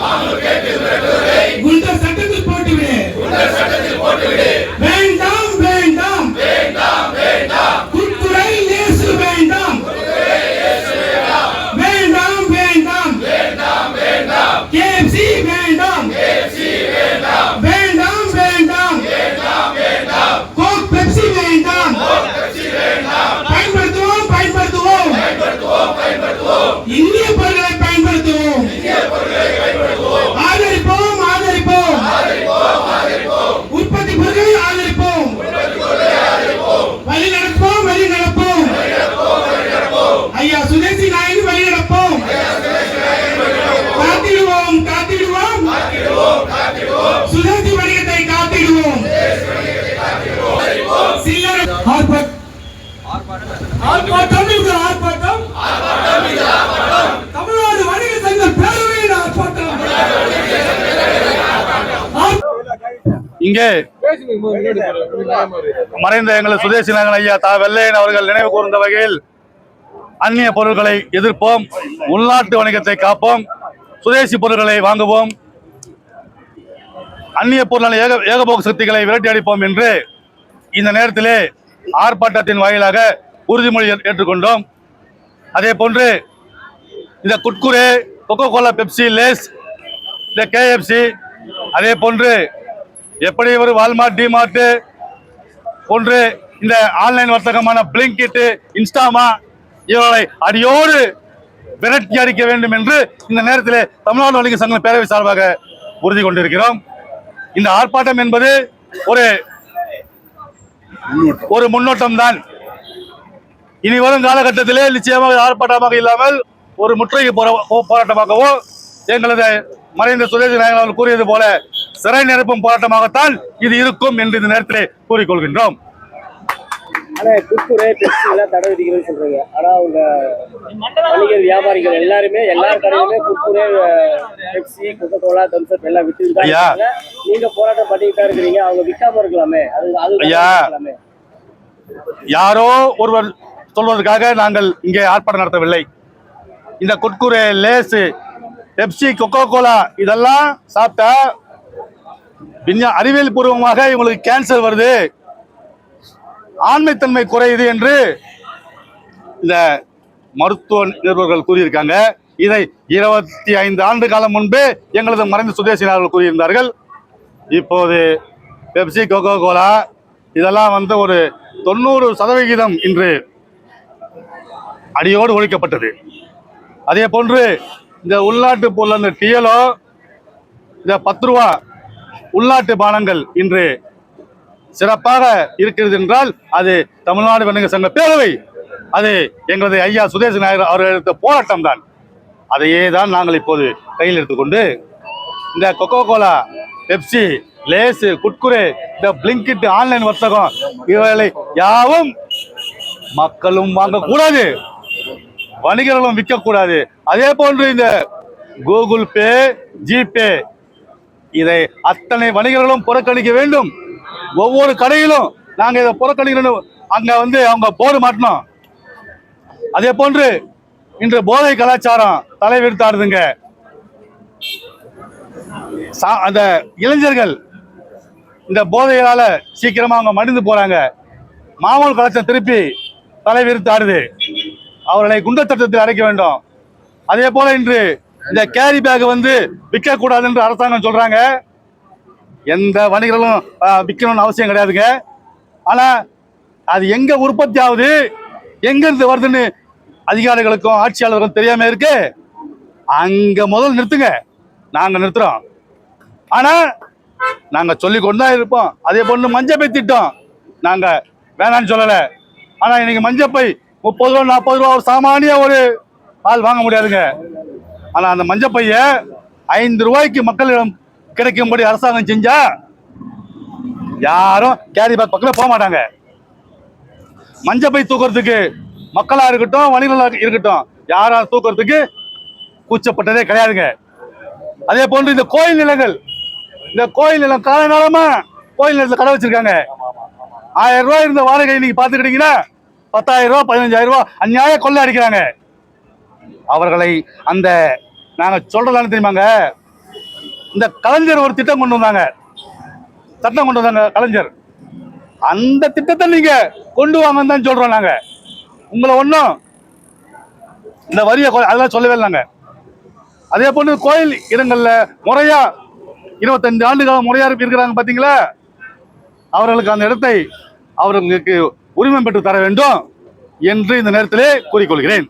மிரட்டுவர்களை குண்ட சட்டத்தில் போட்டுவிடு வேண்டாம் வேண்டாம் குட்குறை இயேசு வேண்டாம் வேண்டாம் வேண்டாம் கேஎஃப்சி வேண்டாம் வேண்டாம் வேண்டாம் கோக் பெப்சி வேண்டாம் பயன்படுத்துவோம் பயன்படுத்துவோம் இந்திய பொருட்களை பயன்படுத்துவோம் ஆதரிப்போம் ஆதரிப்போம் உற்பத்தி பொருட்களை ஆதரிப்போம் வழி நடப்போம் வழி நடப்போம் ஐயா சுதேசி நாயகி வழி நடப்போம் காத்திடுவோம் காத்திடுவோம் சுதேசி வணிகத்தை காத்திடுவோம் சில்லறை ஆர்ப்பாட்டம் ஆர்ப்பாட்டம் இது ஆர்ப்பாட்டம் தமிழ்நாடு வணிக சங்க பேரவையின் ஆர்ப்பாட்டம் இங்கே மறைந்த எங்களது சுதேசி நகன் ஐயா தா வெள்ளையன் அவர்கள் நினைவு கூர்ந்த வகையில் அந்நிய பொருட்களை எதிர்ப்போம் உள்நாட்டு வணிகத்தை காப்போம் சுதேசி பொருட்களை வாங்குவோம் அந்நிய பொருளான ஏக ஏகபோக சக்திகளை விரட்டி அடிப்போம் என்று இந்த நேரத்திலே ஆர்ப்பாட்டத்தின் வாயிலாக உறுதிமொழி ஏற்றுக்கொண்டோம். அதே போன்று இந்த Kurkure Coca Cola Pepsi Lay's இந்த கேஎஃப்சி அதே போன்று எப்படி ஒரு வால்மார்ட் டிமார்ட் போன்று இந்த ஆன்லைன் வர்த்தகமான பிளிங்கிட் இன்ஸ்டாமா இவர்களை அடியோடு விரட்டி அடிக்க வேண்டும் என்று இந்த நேரத்தில் தமிழ்நாடு வணிக சங்க பேரவை சார்பாக உறுதி கொண்டிருக்கிறோம். இந்த ஆர்ப்பாட்டம் என்பது ஒரு ஒரு முன்னோட்டம் தான். இனி வரும் காலகட்டத்திலே நிச்சயமாக ஆர்ப்பாட்டமாக இல்லாமல் ஒரு முற்றுகை போராட்டமாகவோ எங்களது மறைந்த சுதேசி நாயகர் அவர்கள் கூறியது போல சிறை நிரப்பும் போராட்டமாகத்தான் இது இருக்கும் என்று இந்த நேரத்திலே கூறிக்கொள்கின்றோம். வியாபாரிகள் எல்லாருமே எல்லா கடையிலுமே Kurkure Pepsi Coca Cola Thums Up எல்லாம். இருக்காங்க. நீங்க போராட்டம் தான் இருக்கிறீங்க. அவங்க விற்காம இருக்கலாமே. அது யாரோ ஒருவர் சொல்வதற்காக நாங்கள் இங்கே ஆர்ப்பாட்டம் நடத்தவில்லை. இந்த Kurkure Lay's Pepsi Coca Cola இதெல்லாம் சாப்பிட்டா விஞ்ஞா அறிவியல் பூர்வமாக இவங்களுக்கு கேன்சர் வருது. ஆண்மைத்தன்மை குறையுது என்று இந்த மருத்துவ நிருபர்கள் கூறியிருக்காங்க. இதை இருபத்தி ஐந்து ஆண்டு காலம் முன்பே எங்களது மறைந்த சுதேசினார்கள் கூறியிருந்தார்கள். இப்போது பெப்சி கோகோ கோலா இதெல்லாம் வந்து ஒரு தொண்ணூறு சதவிகிதம் இன்று அடியோடு ஒழிக்கப்பட்டது. அதே போன்று இந்த உள்நாட்டு பொருள் அந்த டிஎலோ இந்த பத்து ரூபா உள்நாட்டு பானங்கள் இன்று சிறப்பாக இருக்கிறது என்றால் அது தமிழ்நாடு வணிக சங்க பேரவை. அது எங்களது ஐயா சுதேச நாயர் அவர்கள் எடுத்த போராட்டம் தான். அதையே தான் நாங்கள் இப்போது கையில் எடுத்துக்கொண்டு இந்த Coca Cola Pepsi Lay's Kurkure இந்த பிளிங்கிட் ஆன்லைன் வர்த்தகம் இவைகளை யாவும் மக்களும் வாங்கக்கூடாது. வணிகர்களும் விற்கக்கூடாது. அதே போன்று இந்த கூகுள் பே ஜிபே இதை அத்தனை வணிகர்களும் புறக்கணிக்க வேண்டும். ஒவ்வொரு கடையிலும் நாங்க இதை புறக்கணிக்கணும். அங்க வந்து அவங்க போர்டு மாட்டணும். அதே போன்று இன்று போதை கலாச்சாரம் தலைவிரித்தாடுதுங்க. சா- அந்த இளைஞர்கள் இந்த போதைகளால சீக்கிரமா அவங்க மடிந்து போறாங்க. மாமூல் கலாச்சாரம் திருப்பி தலைவிரித்தாடுது. அவர்களை குண்டத்தட்டத்தில் அடைக்க வேண்டும். அதே போல இன்று இந்த கேரி பேக் வந்து விற்க கூடாது என்று அரசாங்கம் சொல்றாங்க. எந்த வணிகர்களும் விற்கணும்னு அவசியம் கிடையாதுங்க. ஆனா அது எங்க உற்பத்தி ஆகுது எங்க இருந்து வருதுன்னு அதிகாரிகளுக்கும் ஆட்சியாளர்களுக்கும் தெரியாம இருக்கு. அங்க முதல் நிறுத்துங்க. நாங்க நிறுத்துறோம். ஆனா நாங்க சொல்லி கொண்டு தான் இருப்போம். அதே போன்று மஞ்சப்பை திட்டம் நாங்க வேணாம்னு சொல்லல. ஆனா இன்னைக்கு மஞ்சப்பை முப்பது ரூபா நாற்பது ரூபா ஒரு சாமானிய ஒரு ஆள் வாங்க முடியாதுங்க. ஆனால் அந்த மஞ்சப்பைய ஐந்து ரூபாய்க்கு மக்களிடம் கிடைக்கும்படி அரசாங்கம் செஞ்சா யாரும் கேரி பேக் பக்கத்தில் போக மாட்டாங்க. மஞ்சப்பை தூக்குறதுக்கு மக்களாக இருக்கட்டும் வணிகர்களாக இருக்கட்டும் யாரும் தூக்குறதுக்கு கூச்சப்பட்டதே கிடையாதுங்க. அதே போன்று இந்த கோயில் நிலங்கள் இந்த கோயில் நிலம் கால காலகாலமா கோயில் நிலத்தில் கடை வச்சிருக்காங்க. ஆயிரம் ரூபாய் இருந்த வாடகை இன்னைக்கு பார்த்துக்கிட்டீங்கன்னா பத்தாயிரம் ரூபா பதினஞ்சாயிரம் ரூபா அநியாய கொள்ளை அடிக்கிறாங்க. அவர்களை அந்த நாங்கள் சொல்றதானு தெரியுமாங்க? இந்த கலைஞர் ஒரு திட்டம் கொண்டு வந்தாங்க. சட்டம் கொண்டு வந்தாங்க கலைஞர். அந்த திட்டத்தை நீங்க கொண்டு வாங்கன்னு தான் சொல்கிறோம் நாங்க. உங்களை ஒன்றும் இந்த வரியை அதெல்லாம் சொல்லவே இல்லைங்க. அதே போன்று கோயில் இடங்கள்ல முறையா இருபத்தஞ்சு ஆண்டுகாலம் முறையாக இருக்கிறாங்க பாத்தீங்களா? அவர்களுக்கு அந்த இடத்தை அவர்களுக்கு உரிமை பெற்று தர வேண்டும் என்று இந்த நேரத்திலே கூறிக்கொள்கிறேன்.